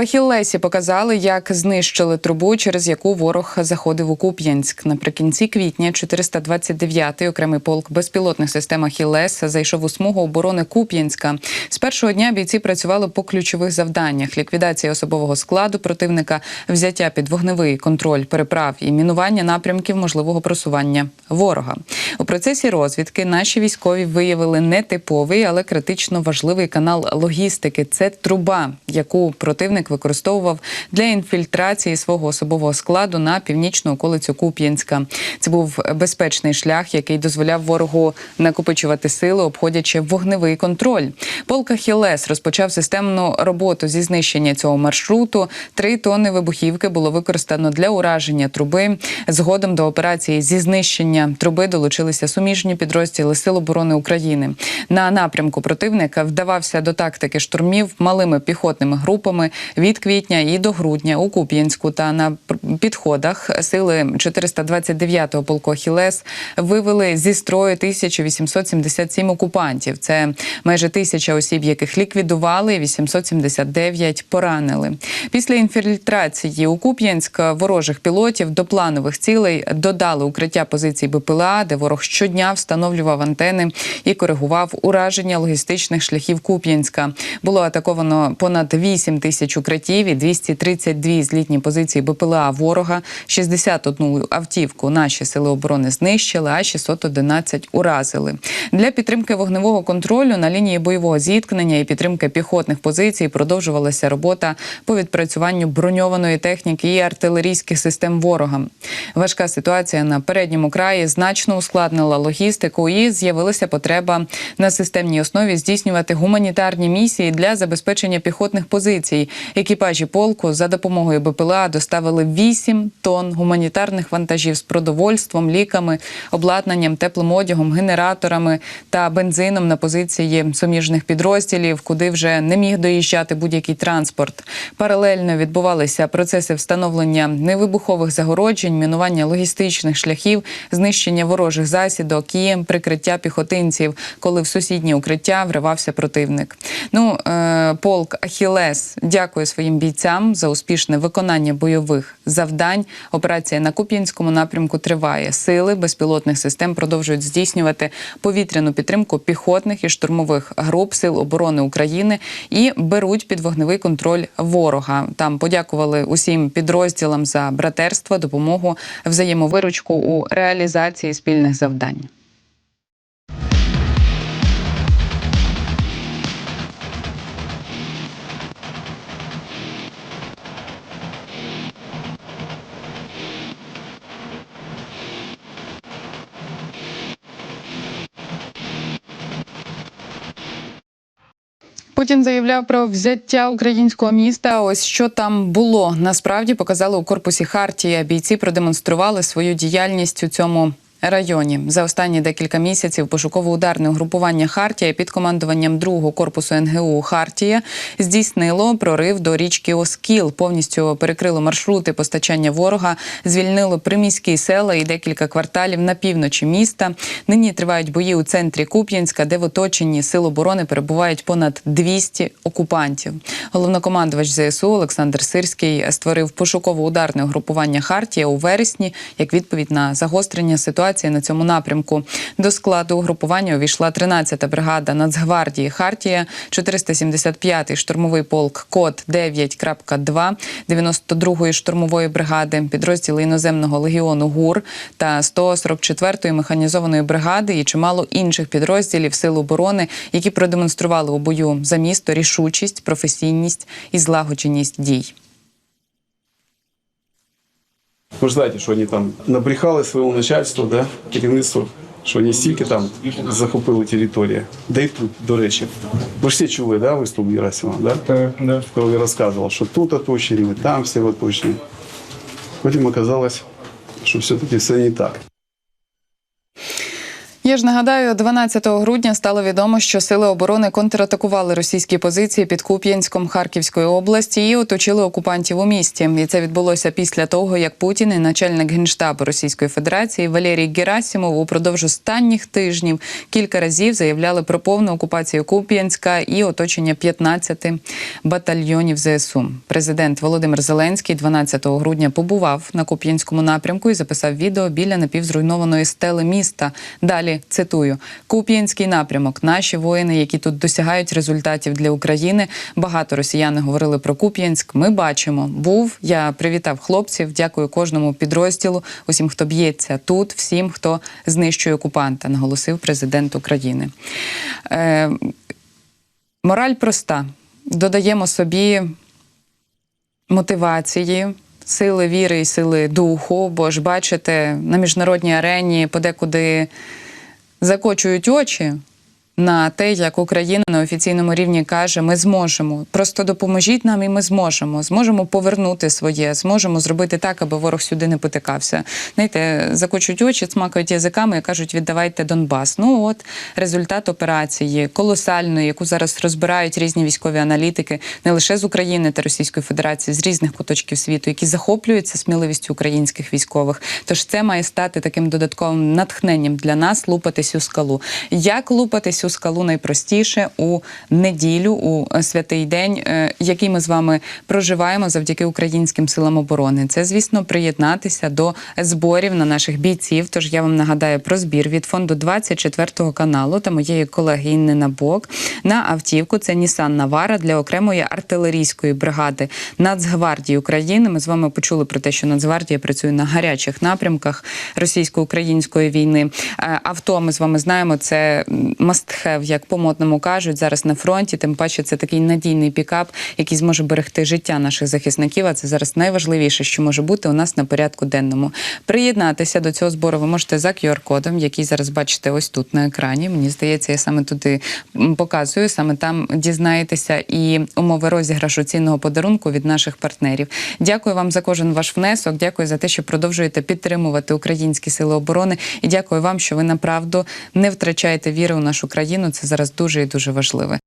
В Ахіллесі показали, як знищили трубу, через яку ворог заходив у Куп'янськ. Наприкінці квітня 429-й окремий полк безпілотних систем Ахіллес зайшов у смугу оборони Куп'янська. З першого дня бійці працювали по ключових завданнях: ліквідація особового складу противника, взяття під вогневий контроль переправ і мінування напрямків можливого просування ворога. У процесі розвідки наші військові виявили нетиповий, але критично важливий канал логістики. Це труба, яку противник використовував для інфільтрації свого особового складу на північну околицю Куп'янська. Це був безпечний шлях, який дозволяв ворогу накопичувати сили, обходячи вогневий контроль. Полк Ахілес розпочав системну роботу зі знищення цього маршруту. Три тонни вибухівки було використано для ураження труби. Згодом до операції зі знищення труби долучилися суміжні підрозділи Сил оборони України. На напрямку противника вдавався до тактики штурмів малими піхотними групами від квітня і до грудня у Куп'янську та на підходах сили 429-го полку Ахілес вивели зі строю 1877 окупантів. Це майже тисяча осіб, яких ліквідували, і 879 поранили. Після інфільтрації у Куп'янськ ворожих пілотів до планових цілей додали укриття позицій БПЛА, де ворог щодня встановлював антени і коригував ураження логістичних шляхів Куп'янська. Було атаковано понад 8 тисяч укриттів і 232 злітні позиції БПЛА ворога, 61 автівку наші сили оборони знищили, а 611 уразили. Для підтримки вогневого контролю на лінії бойового зіткнення і підтримки піхотних позицій продовжувалася робота по відпрацюванню броньованої техніки і артилерійських систем ворога. Важка ситуація на передньому краї значно ускладнила логістику і з'явилася потреба на системній основі здійснювати гуманітарні місії для забезпечення піхотних позицій. Екіпажі полку за допомогою БПЛА доставили 8 тонн гуманітарних вантажів з продовольством, ліками, обладнанням, теплим одягом, генераторами та бензином на позиції суміжних підрозділів, куди вже не міг доїжджати будь-який транспорт. Паралельно відбувалися процеси встановлення невибухових загороджень, мінування логістичних шляхів, знищення ворожих засідок і прикриття піхотинців, коли в сусіднє укриття вривався противник. Ну, е, полк Ахілес дякує своїм бійцям за успішне виконання бойових завдань. Операція на Куп'янському напрямку триває. Сили безпілотних систем продовжують здійснювати повітряну підтримку піхотних і штурмових груп сил оборони України і беруть під вогневий контроль ворога. Там подякували усім підрозділам за братерство, допомогу, взаємовиручку у реалізації спільних завдань. Путін заявляв про взяття українського міста. Ось що там було. Насправді показали у корпусі Хартія. Бійці продемонстрували свою діяльність у цьому. Районі за останні декілька місяців пошуково-ударне угрупування Хартія під командуванням другого корпусу НГУ Хартія здійснило прорив до річки Оскіл, повністю перекрило маршрути постачання ворога, звільнило приміські села і декілька кварталів на півночі міста. Нині тривають бої у центрі Куп'янська, де в оточенні сил оборони перебувають понад 200 окупантів. Головнокомандувач ЗСУ Олександр Сирський створив пошуково-ударне угрупування Хартія у вересні як відповідь на загострення ситуації на цьому напрямку. До складу угрупування увійшла 13-та бригада Нацгвардії Хартія, 475-й штурмовий полк Код 9.2, 92-ї штурмової бригади, підрозділи іноземного легіону ГУР та 144-ї механізованої бригади і чимало інших підрозділів Сил оборони, які продемонстрували у бою за місто рішучість, професійність і злагодженість дій. Ви же знаете, що вони там набрехали своєму начальству, да, керівництву, що вони стільки там захопили территорию. Да і тут, до речі. Ви ж всі чули, да, виступ Герасима, да? Так, да. Коли розказував, що тут оточені, там всі оточені. Потім оказалось, що все-таки все не так. Я ж нагадаю, 12 грудня стало відомо, що сили оборони контратакували російські позиції під Куп'янськом Харківської області і оточили окупантів у місті. І це відбулося після того, як Путін і начальник генштабу Російської Федерації Валерій Герасимов упродовж останніх тижнів кілька разів заявляли про повну окупацію Куп'янська і оточення 15 батальйонів ЗСУ. Президент Володимир Зеленський 12 грудня побував на Куп'янському напрямку і записав відео біля напівзруйнованої стели міста. Далі цитую: Куп'янський напрямок. Наші воїни, які тут досягають результатів для України. Багато росіяни говорили про Куп'янськ. Ми бачимо. Був я привітав хлопців. Дякую кожному підрозділу, усім, хто б'ється тут, всім, хто знищує окупанта, наголосив президент України. Е, мораль проста. Додаємо собі мотивації, сили віри і сили духу. Бо ж бачите, на міжнародній арені подекуди закочують очі. На те, як Україна на офіційному рівні каже, ми зможемо. Просто допоможіть нам, і ми зможемо. Зможемо повернути своє, зможемо зробити так, аби ворог сюди не потикався. Знаєте, закочують очі, смакають язиками і кажуть, віддавайте Донбас. Ну от результат операції колосальної, яку зараз розбирають різні військові аналітики, не лише з України та Російської Федерації, з різних куточків світу, які захоплюються сміливістю українських військових. Тож це має стати таким додатковим натхненням для нас лупати цю скалу. Як лупати цю скалу найпростіше у неділю, у святий день, е, який ми з вами проживаємо завдяки українським силам оборони. Це, звісно, приєднатися до зборів на наших бійців. Тож я вам нагадаю про збір від фонду 24 каналу та моєї колеги Інни Набок на автівку. Це Нісан Навара для окремої артилерійської бригади Нацгвардії України. Ми з вами почули про те, що Нацгвардія працює на гарячих напрямках російсько-української війни. Е, Авто ми з вами знаємо, це мастхев, як по модному кажуть, зараз на фронті. Тим паче, це такий надійний пікап, який зможе берегти життя наших захисників. А це зараз найважливіше, що може бути у нас на порядку денному. Приєднатися до цього збору ви можете за QR-кодом, який зараз бачите ось тут на екрані. Мені здається, я саме туди показую. Саме там дізнаєтеся і умови розіграшу цінного подарунку від наших партнерів. Дякую вам за кожен ваш внесок. Дякую за те, що продовжуєте підтримувати українські сили оборони. І дякую вам, що ви направду не втрачаєте віри у нашу країну. Це зараз дуже і дуже важливо.